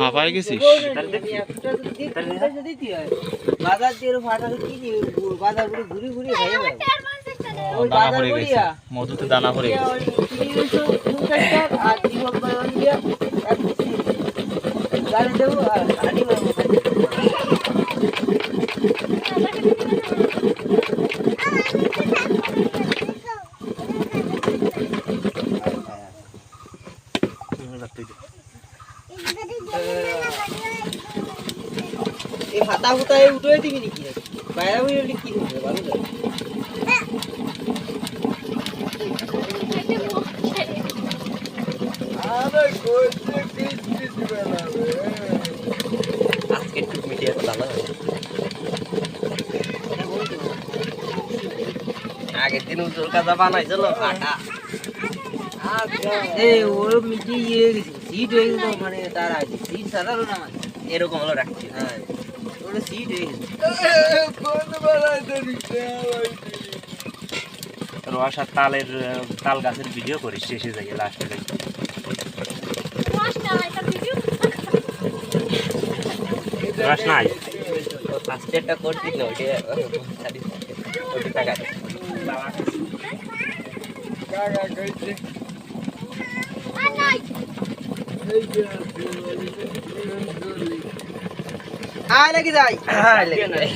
হাফায় গেছিস? বাজার দিয়ে কি বাজার ঘুরে ঘুরে ঘুরে দানা মধুতে দানা পড়ে গেছে। আর এই ভাতা ভুতা এই উঠে দিবি নাকি বাইরে উঠে কি হবে ভালো আজকে একটু মিটিয়ে ভালো আগের দিন উজ্জ্বল কাজা বানাইছিল ফাটা এই ওর মিটি ইয়ে গেছে সিট হয়ে গেল মানে তার সিট না এরকম হলো রাখছি হ্যাঁ। ওটা সিট হয়ে গেছে। রস আর তালের তাল গাছের ভিডিও করিস শেষে যাই। লাস্টে রস নাই ফার্স্ট একটা করছিল ওইটা ওইটা টাকা। আয় নাকি যাই লেগে যায়।